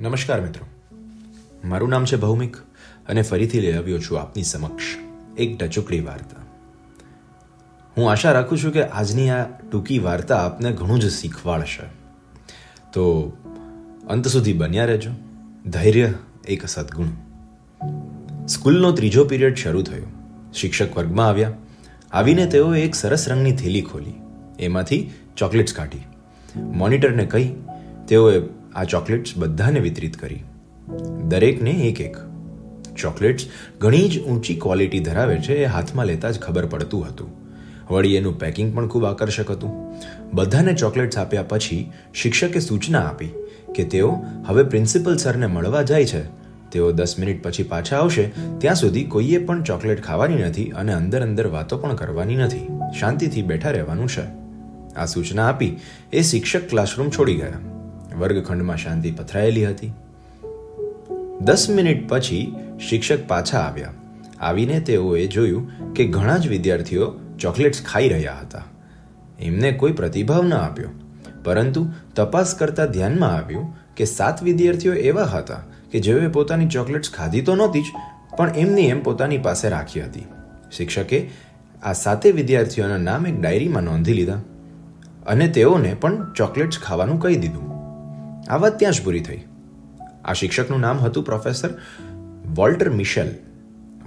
નમસ્કાર મિત્રો. મારું નામ છે ભૌમિક અને ફરીથી લઈ આવ્યો છું આપની સમક્ષ એક ટચુકડી વાર્તા. હું આશા રાખું છું કે આજની આ ટૂંકી વાર્તા આપને ઘણું જ શીખવાડશે. તો અંત સુધી બન્યા રહેજો. ધૈર્ય એક સદગુણ. સ્કૂલનો ત્રીજો પીરિયડ શરૂ થયો. શિક્ષક વર્ગમાં આવ્યા. આવીને તેઓએ એક સરસ રંગની થેલી ખોલી. એમાંથી ચોકલેટ્સ કાઢી. મોનિટરને કહી તેઓએ આ ચોકલેટ્સ બધાને વિતરિત કરી. દરેકને એક એક. ચોકલેટ્સ ઘણી જ ઊંચી ક્વોલિટી ધરાવે છે એ હાથમાં લેતા જ ખબર પડતું હતું. વળી એનું પેકિંગ પણ ખૂબ આકર્ષક હતું. બધાને ચોકલેટ્સ આપ્યા પછી શિક્ષકે સૂચના આપી કે તેઓ હવે પ્રિન્સિપલ સરને મળવા જાય છે. તેઓ દસ મિનિટ પછી પાછા આવશે, ત્યાં સુધી કોઈએ પણ ચોકલેટ ખાવાની નથી અને અંદર અંદર વાતો પણ કરવાની નથી. શાંતિથી બેઠા રહેવાનું છે. આ સૂચના આપી એ શિક્ષક ક્લાસરૂમ છોડી ગયા. વર્ગખંડમાં શાંતિ પથરાયેલી હતી. દસ મિનિટ પછી શિક્ષક પાછા આવ્યા. આવીને તેઓએ જોયું કે ઘણા જ વિદ્યાર્થીઓ ચોકલેટ્સ ખાઈ રહ્યા હતા. એમને કોઈ પ્રતિભાવ ન આપ્યો. પરંતુ તપાસ કરતા ધ્યાનમાં આવ્યું કે સાત વિદ્યાર્થીઓ એવા હતા કે જેઓએ પોતાની ચોકલેટ્સ ખાધી તો નહોતી જ, પણ એમની એમ પોતાની પાસે રાખી હતી. શિક્ષકે આ સાતે વિદ્યાર્થીઓના નામ એક ડાયરીમાં નોંધી લીધા અને તેઓને પણ ચોકલેટ્સ ખાવાનું કહી દીધું. આ વાત ત્યાં જ પૂરી થઈ. આ શિક્ષકનું નામ હતું પ્રોફેસર વોલ્ટર મિશેલ.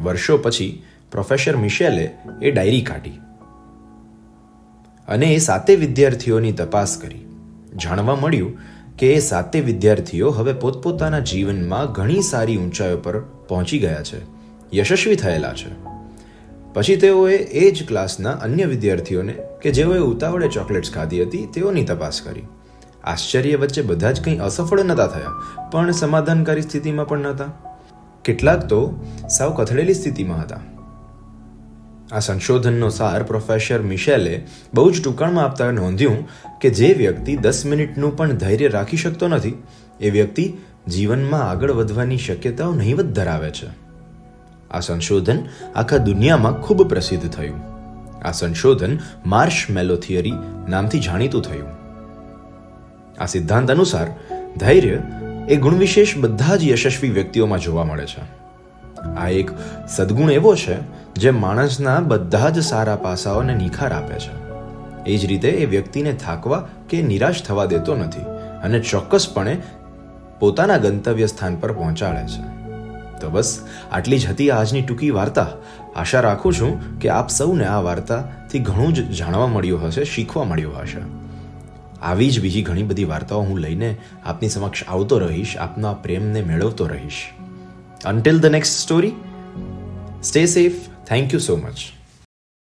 વર્ષો પછી પ્રોફેસર મિશેલે એ ડાયરી કાઢી અને એ સાતે વિદ્યાર્થીઓની તપાસ કરી. જાણવા મળ્યું કે એ સાતે વિદ્યાર્થીઓ હવે પોતપોતાના જીવનમાં ઘણી સારી ઊંચાઈઓ પર પહોંચી ગયા છે, યશસ્વી થયેલા છે. પછી તેઓએ એ જ ક્લાસના અન્ય વિદ્યાર્થીઓને કે જેઓએ ઉતાવળે ચોકલેટ્સ ખાધી હતી, તેઓની તપાસ કરી. આશ્ચર્ય વચ્ચે બધા જ કંઈ અસફળ નહોતા થયા, પણ સમાધાનકારી સ્થિતિમાં પણ નહોતા. કેટલાક તો સાવ કથળેલી સ્થિતિમાં હતા. આ સંશોધનનો સાર પ્રોફેસર મિશેલે બહુ જ ટૂંકાણમાં આપતા નોંધ્યું કે જે વ્યક્તિ દસ મિનિટનું પણ ધૈર્ય રાખી શકતો નથી, એ વ્યક્તિ જીવનમાં આગળ વધવાની શક્યતાઓ નહીવત ધરાવે છે. આ સંશોધન આખા દુનિયામાં ખૂબ પ્રસિદ્ધ થયું. આ સંશોધન માર્શ મેલો થિયરી નામથી જાણીતું થયું. આ સિદ્ધાંત અનુસાર ધૈર્ય એ ગુણવિશેષ બધા જ યશસ્વી વ્યક્તિઓમાં જોવા મળે છે. આ એક સદગુણ એવો છે જે માણસના બધા જ સારા પાસાઓને નિખાર આપે છે. એ જ રીતે એ વ્યક્તિને થાકવા કે નિરાશ થવા દેતો નથી અને ચોક્કસપણે પોતાના ગંતવ્ય સ્થાન પર પહોંચાડે છે. તો બસ, આટલી જ હતી આજની ટૂંકી વાર્તા. આશા રાખું છું કે આપ સૌને આ વાર્તાથી ઘણું જ જાણવા મળ્યું હશે, શીખવા મળ્યું હશે. આવી જ બીજી ઘણી બધી વાર્તાઓ હું લઈને આપની સમક્ષ આવતો રહીશ, આપના પ્રેમને મેળવતો રહીશ. Until the next story stay safe thank you so much